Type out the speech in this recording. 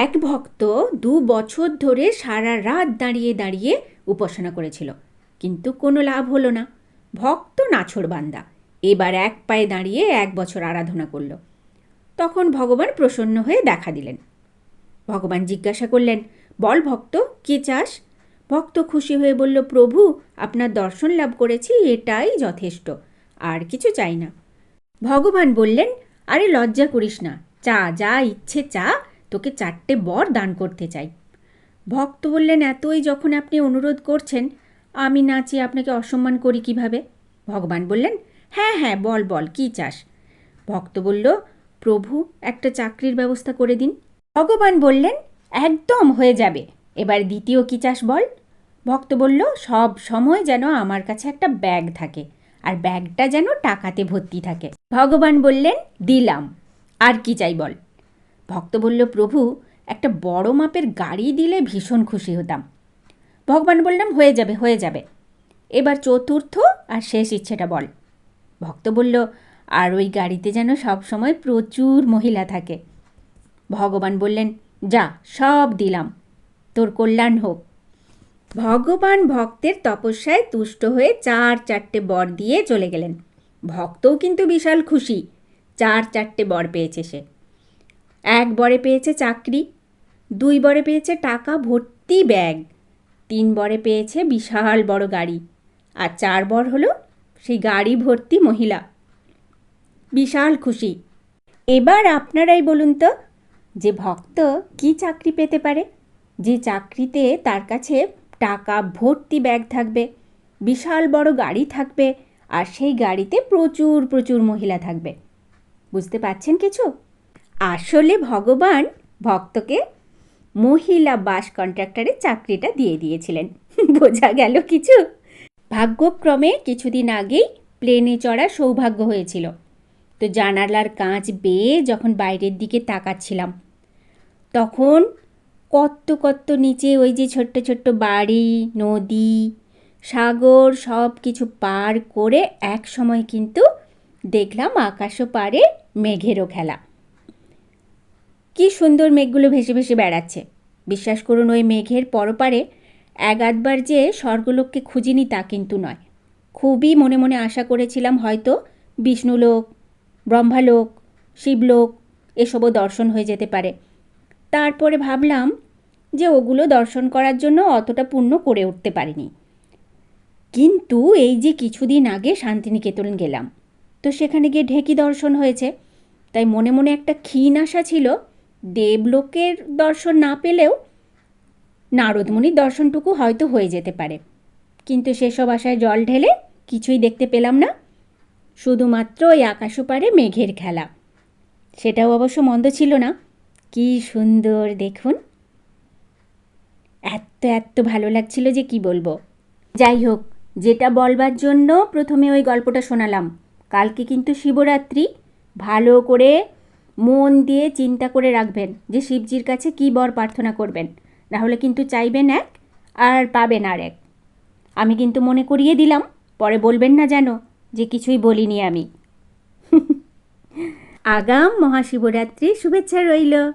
এক ভক্ত দু বছর ধরে সারা রাত দাঁড়িয়ে দাঁড়িয়ে উপাসনা করেছিল, কিন্তু কোনো লাভ হলো না। ভক্ত নাছড় বান্দা, এবার এক পায়ে দাঁড়িয়ে এক বছর আরাধনা করল। তখন ভগবান প্রসন্ন হয়ে দেখা দিলেন। ভগবান জিজ্ঞাসা করলেন, বল ভক্ত, কি চাস? ভক্ত খুশি হয়ে বলল, প্রভু, আপনার দর্শন লাভ করেছি, এটাই যথেষ্ট, আর কিছু চাই না। ভগবান বললেন, আরে লজ্জা করিস না, চা, যা ইচ্ছে চা তোকে চারটে বর দান করতে চাই। ভক্ত বললেন এতই যখন আপনি অনুরোধ করছেন, আমি নাচি আপনাকে অসম্মান করি কীভাবে? ভগবান বললেন হ্যাঁ হ্যাঁ বল বল, কি চাস? ভক্ত বলল, প্রভু, একটা চাকরির ব্যবস্থা করে দিন। ভগবান বললেন, একদম হয়ে যাবে। এবার দ্বিতীয় কি চাস বল? ভক্ত বলল, সব সময় যেন আমার কাছে একটা ব্যাগ থাকে, আর ব্যাগটা যেন টাকাতে ভর্তি থাকে। ভগবান বললেন, দিলাম। আর কি চাই বল? ভক্ত বলল, প্রভু, একটা বড় মাপের গাড়ি দিলে ভীষণ খুশি হতাম। ভগবান বললাম, হয়ে যাবে হয়ে যাবে। এবার চতুর্থ আর শেষ ইচ্ছেটা বল। ভক্ত বলল, আর ওই গাড়িতে যেন সব সময় প্রচুর মহিলা থাকে। ভগবান বললেন, যা, সব দিলাম। তোর কল্যাণ হোক। ভগবান ভক্তের তপস্যায় তুষ্ট হয়ে চার চারটে বর দিয়ে চলে গেলেন। ভক্তও কিন্তু বিশাল খুশি। চার চারটে বর পেয়েছে সে। এক বরে পেয়েছে চাকরি, দুই বরে পেয়েছে টাকা, ভর্তি ব্যাগ, তিন বরে পেয়েছে বিশাল বড় গাড়ি, আর চার বর হলো সেই গাড়ি ভর্তি মহিলা। বিশাল খুশি। এবার আপনারাই বলুন তো, যে ভক্ত কি চাকরি পেতে পারে? যে চাকরিতে তার কাছে টাকা, ভর্তি ব্যাগ থাকবে, বিশাল বড় গাড়ি থাকবে, আর সেই গাড়িতে প্রচুর প্রচুর মহিলা থাকবে। বুঝতে পারছেন কিছু? আসলে ভগবান ভক্তকে মহিলা বাস কন্ট্রাক্টরের চাকরিটা দিয়ে দিয়েছিলেন। বোঝা গেল কিছু? ভাগ্যক্রমে কিছুদিন আগেই প্লেনে চড়া সৌভাগ্য হয়েছিল। তো জানালার কাঁচ বেয়ে যখন বাইরের দিকে তাকাচ্ছিলাম, তখন কত কত নিচে ওই যে ছোট্ট ছোট্ট বাড়ি, নদী, সাগর সব কিছু পার করে এক সময় কিন্তু দেখলাম আকাশও পারে মেঘেরও খেলা। কি সুন্দর মেঘগুলো ভেসে ভেসে বেড়াচ্ছে। বিশ্বাস করুন, ওই মেঘের পরপারে এক আধবার যে স্বর্গলোককে খুঁজিনি তা কিন্তু নয়। খুবই মনে মনে আশা করেছিলাম হয়তো বিষ্ণুলোক, ব্রহ্মালোক, শিবলোক এসবও দর্শন হয়ে যেতে পারে। তারপরে ভাবলাম যে ওগুলো দর্শন করার জন্য অতটা পূর্ণ করে উঠতে পারিনি। কিন্তু এই যে কিছুদিন আগে শান্তিনিকেতন গেলাম, তো সেখানে গিয়ে ঢেকি দর্শন হয়েছে। তাই মনে মনে একটা ক্ষীণ আশা ছিল দেবলোকের দর্শন না পেলেও নারদমণির দর্শনটুকু হয়তো হয়ে যেতে পারে। কিন্তু সেসব আশায় জল ঢেলে কিছুই দেখতে পেলাম না। শুধুমাত্র ওই আকাশপারে মেঘের খেলা। সেটাও অবশ্য মন্দ ছিল না। কি সুন্দর দেখুন। এত এত ভালো লাগছিল যে কি বলব। যাই হোক, যেটা বলবার জন্য প্রথমে ওই গল্পটা শোনালাম। কালকে কিন্তু শিবরাত্রি। ভালো করে মন দিয়ে চিন্তা করে রাখবেন যে শিবজির কাছে কী বর প্রার্থনা করবেন। নাহলে কিন্তু চাইবেন এক আর পাবেন আর এক। আমি কিন্তু মনে করিয়ে দিলাম, পরে বলবেন না যেন, যে কিছুই বলিনি আমি। আগাম মহাশিবরাত্রি, শুভেচ্ছা রইল।